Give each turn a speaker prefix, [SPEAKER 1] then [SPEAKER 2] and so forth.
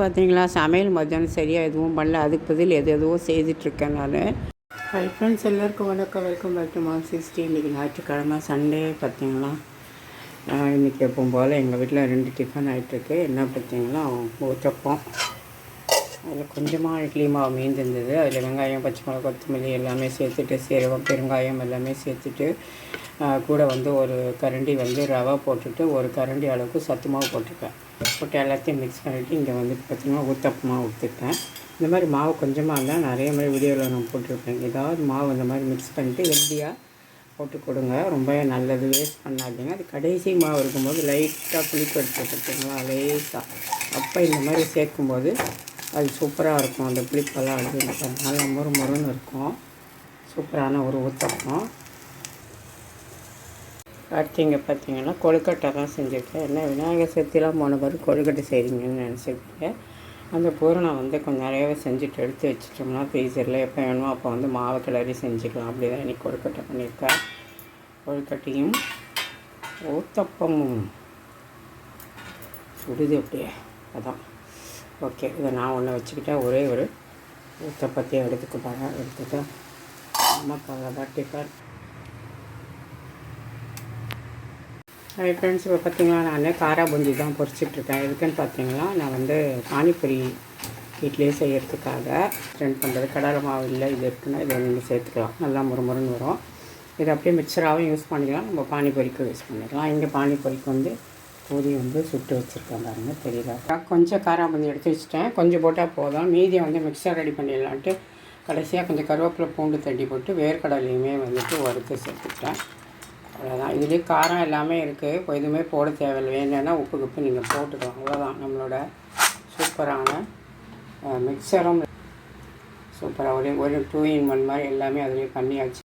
[SPEAKER 1] பார்த்தீங்களா? சமையல் மத்தியானம் சரியாக எதுவும் பண்ணல. அதுக்கு பதில் எது எதுவோ செய்துட்ருக்கேன் நான். ஹை ஃப்ரெண்ட்ஸ் எல்லாருக்கும் வணக்கம். Welcome back to Mark sixty இன்றைக்கி ஞாயிற்றுக்கிழமை சண்டே பார்த்தீங்களா? இன்றைக்கி இன்னைக்கு எப்பவும் போல் எங்கள் வீட்டில் ரெண்டு டிஃபன் ஆகிட்டுருக்கு என்ன பார்த்தீங்களா? ஊற்றப்போம் அதில் கொஞ்சமாக இட்லி மாவு மீந்திருந்தது அதில் வெங்காயம் பச்சை மிளகா கொத்தமல்லி எல்லாமே சேர்த்துட்டு சீரகம் பெருங்காயம் எல்லாமே சேர்த்துட்டு கூட வந்து ஒரு கரண்டி வந்து ரவை போட்டுட்டு ஒரு கரண்டி அளவுக்கு சத்து மாவு போட்டிருக்கேன் போட்டு எல்லாத்தையும் மிக்ஸ் பண்ணிவிட்டு இங்கே வந்து பார்த்திங்கன்னா ஊத்தப்பமாக ஊற்றிருக்கேன் இந்த மாதிரி மாவு கொஞ்சமாக இருந்தால் நிறைய மாதிரி வீடியோவில் நான் போட்டிருப்பேன். ஏதாவது மாவு இந்த மாதிரி மிக்ஸ் பண்ணிட்டு ஹெல்த்தியாக போட்டு கொடுங்க. ரொம்ப நல்லது. வேஸ்ட் பண்ணாதீங்க. அது கடைசி மாவு இருக்கும்போது லைட்டாக புளிப்பு எடுத்து பார்த்திங்களா லேசாக அப்போ இந்த மாதிரி சேர்க்கும்போது அது சூப்பராக இருக்கும். அந்த புளிப்பெல்லாம் அழுது நல்லா முறு முறுன்னு இருக்கும். சூப்பரான ஒரு ஊற்றப்பம் அடுத்தீங்க பார்த்தீங்கன்னா கொழுக்கட்டை தான் செஞ்சுருக்கேன். என்ன விநாயகர் சக்தியெலாம் போன பிறகு கொழுக்கட்டை செய்கிறீங்கன்னு நினச்சிருக்கேன் அந்த பூரணம் வந்து கொஞ்சம் நிறையவே செஞ்சுட்டு எடுத்து வச்சிட்டோம்னா ஃப்ரீசரில் எப்போ வேணுமோ அப்போ வந்து மாவு கிளறி செஞ்சுக்கலாம். அப்படி தான் இன்றைக்கி கொழுக்கட்டை பண்ணியிருக்கேன். கொழுக்கட்டையும் ஊத்தப்பமும். சுடுது அப்படியே. அதான். ஓகே இதை நான் ஒன்று வச்சுக்கிட்டேன். ஒரே ஒரு ஊத்தப்பத்தையே எடுத்துக்க போகிறேன் எடுத்துட்டு நமக்கு அவ்வளோதான் டிஃபன் ஹை ஃப்ரெண்ட்ஸ் இப்போ பார்த்தீங்களா நான் காரா பூந்தி தான் பொறிச்சிட்ருக்கேன் எதுக்குன்னு பார்த்தீங்களா நான் வந்து பானிபூரி வீட்லேயே செய்கிறதுக்காக ஸ்டெண்ட் பண்ணுறது கடலை மாவு இல்லை இது இருக்குன்னா இதை நீங்கள் சேர்த்துக்கலாம். நல்லா முறுமுறுன்னு வரும். இதை அப்படியே மிக்சராகவும் யூஸ் பண்ணிக்கலாம். நம்ம பானிபூரிக்கு யூஸ் பண்ணிக்கலாம். இங்கே பானிபூரிக்கு வந்து பூரி வந்து சுட்டு வச்சுருக்கேன் பாருங்க தெரியல. கொஞ்சம் காரம் பூந்தி எடுத்து வச்சுட்டேன். கொஞ்சம் போட்டால் போதும். மீதியை வந்து மிக்சர் ரெடி பண்ணிடலான்ட்டு கடைசியாக கொஞ்சம் கருவேப்பிலை பூண்டு தட்டி போட்டு வேர்க்கடலையுமே வந்துட்டு வறுத்து சேர்த்துக்கிட்டேன். அவ்வளோதான் இதுலேயே காரம் எல்லாமே இருக்குது இப்போ எதுவுமே போட தேவையில்லை. வேணும்னா உப்பு குப்பு நீங்கள் போட்டுக்கலாம். அவ்வளோதான் நம்மளோட சூப்பரான மிக்சரும் சூப்பராக ஒரே ஒரு டூ இன் ஒன் மாதிரி எல்லாமே அதிலே பண்ணியாச்சு.